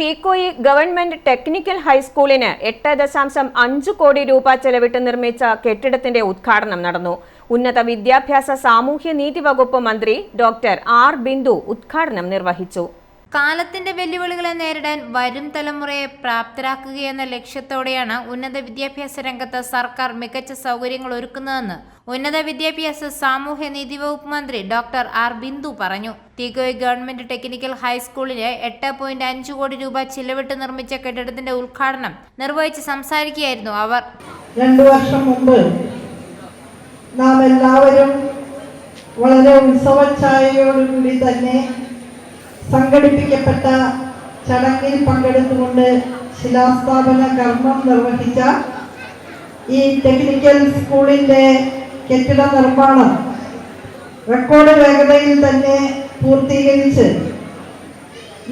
Teekoy government technical ഹൈസ്കൂളിന് എട്ട് ദശാംശം അഞ്ച് കോടി രൂപ ചെലവിട്ട് നിർമ്മിച്ച കെട്ടിടത്തിന്റെ ഉദ്ഘാടനം നടന്നു. ഉന്നത വിദ്യാഭ്യാസ സാമൂഹ്യ നീതി വകുപ്പ് മന്ത്രി ഡോക്ടർ ആർ ബിന്ദു ഉദ്ഘാടനം നിർവഹിച്ചു. കാലത്തിന്റെ വെല്ലുവിളികളെ നേരിടാൻ വരും തലമുറയെ പ്രാപ്തരാക്കുകയെന്ന ലക്ഷ്യത്തോടെയാണ് ഉന്നത വിദ്യാഭ്യാസ രംഗത്ത് സർക്കാർ മികച്ച സൗകര്യങ്ങൾ ഒരുക്കുന്നതെന്ന് ഉന്നത വിദ്യാഭ്യാസ സാമൂഹ്യ നീതി വകുപ്പ് മന്ത്രി ഡോക്ടർ ആർ ബിന്ദു പറഞ്ഞു. തികോയ് ഗവൺമെന്റ് ടെക്നിക്കൽ ഹൈസ്കൂളിലെ എട്ട് പോയിന്റ് അഞ്ച് കോടി രൂപ ചിലവിട്ട് നിർമ്മിച്ച കെട്ടിടത്തിന്റെ ഉദ്ഘാടനം നിർവഹിച്ച് സംസാരിക്കുകയായിരുന്നു അവർ. രണ്ടു വർഷം മുമ്പ് നാം എല്ലാവരും വളരെ ഉത്സവഛായയോടുകൂടി തന്നെ സംഘടിപ്പിക്കപ്പെട്ട ചടങ്ങിൽ പങ്കെടുത്തുകൊണ്ട് ശിലാസ്ഥാപന കർമ്മം നിർവഹിച്ച ഈ ടെക്നിക്കൽ സ്കൂളിന്റെ കെട്ടിട നിർമ്മാണം റെക്കോർഡ് വേഗതയിൽ തന്നെ പൂർത്തീകരിച്ച്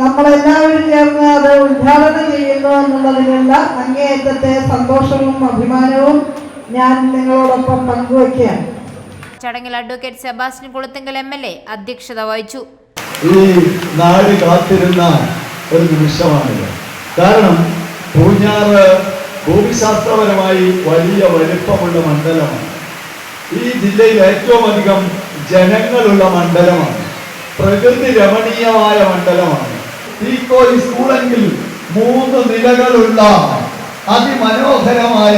നമ്മളെല്ലാവരും ചേർന്ന് അത് ഉദ്ഘാടനം ചെയ്യുന്നു എന്നുള്ളതിനുള്ള അങ്ങേയറ്റത്തെ സന്തോഷവും അഭിമാനവും ഞാൻ നിങ്ങളോടൊപ്പം പങ്കുവയ്ക്കുകയാണ്. ചടങ്ങിൽ advocate Sebastian Kulathinkal M L A അധ്യക്ഷത വഹിച്ചു. ഈ നാട് കാത്തിരുന്ന ഒരു നിമിഷമാണിത്. കാരണം പൂഞ്ഞാറ് ഭൂമിശാസ്ത്രപരമായി വലിയ വലുപ്പമുള്ള മണ്ഡലമാണ്. ഈ ജില്ലയിൽ ഏറ്റവും അധികം ജനങ്ങളുള്ള മണ്ഡലമാണ്. പ്രകൃതി രമണീയമായ മണ്ഡലമാണ്. തീക്കോയി സ്കൂളെങ്കിൽ മൂന്ന് നിലകളുള്ള അതിമനോഹരമായ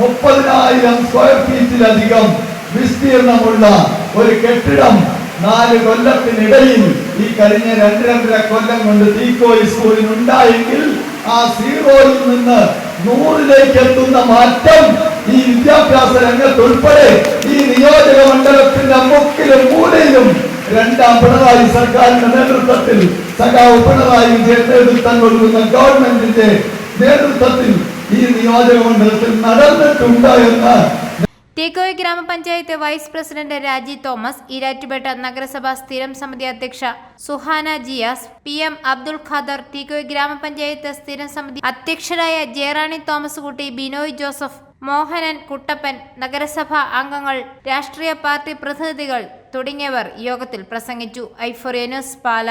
മുപ്പതിനായിരം സ്ക്വയർ ഫീറ്റിലധികം വിസ്തീർണമുള്ള ഒരു കെട്ടിടം നാല് കൊല്ലത്തിനിടയിൽ ഈ കഴിഞ്ഞ രണ്ട് രണ്ടര കൊല്ലം കൊണ്ട് തീക്കോയി സ്കൂളിൽ ഉണ്ടായെങ്കിൽ ആ സീറോയിൽ നിന്ന് നൂറിലേക്ക് എത്തുന്ന മാറ്റം ഈ വിദ്യാഭ്യാസ രംഗത്ത് രംഗത്തുൾപ്പെടെ ഈ നിയോജക മണ്ഡലത്തിന്റെ മുക്കിലും മൂലയിലും രണ്ടാം പിണറായി സർക്കാരിന്റെ നേതൃത്വത്തിൽ സഖാവ് പിണറായി വിജയൻ നേതൃത്വം കൊടുക്കുന്ന ഗവൺമെന്റിന്റെ നേതൃത്വത്തിൽ ഈ നിയോജക മണ്ഡലത്തിൽ നടന്നിട്ടുണ്ട് എന്ന് തീക്കോയ് ഗ്രാമപഞ്ചായത്ത് vice president Raji Thomas Erattupetta നഗരസഭാ സ്ഥിരം സമിതി അധ്യക്ഷ സുഹാന ജിയാസ് പി എം അബ്ദുൾ ഖാദർ തീക്കോയ് ഗ്രാമപഞ്ചായത്ത് സ്ഥിരം സമിതി അധ്യക്ഷരായ ജയറാണി തോമസ് കുട്ടി ബിനോയ് ജോസഫ് മോഹനൻ കുട്ടപ്പൻ നഗരസഭാ അംഗങ്ങൾ രാഷ്ട്രീയ പാർട്ടി പ്രതിനിധികൾ തുടങ്ങിയവർ യോഗത്തിൽ പ്രസംഗിച്ചു. ഐഫോറിയനസ് പാല.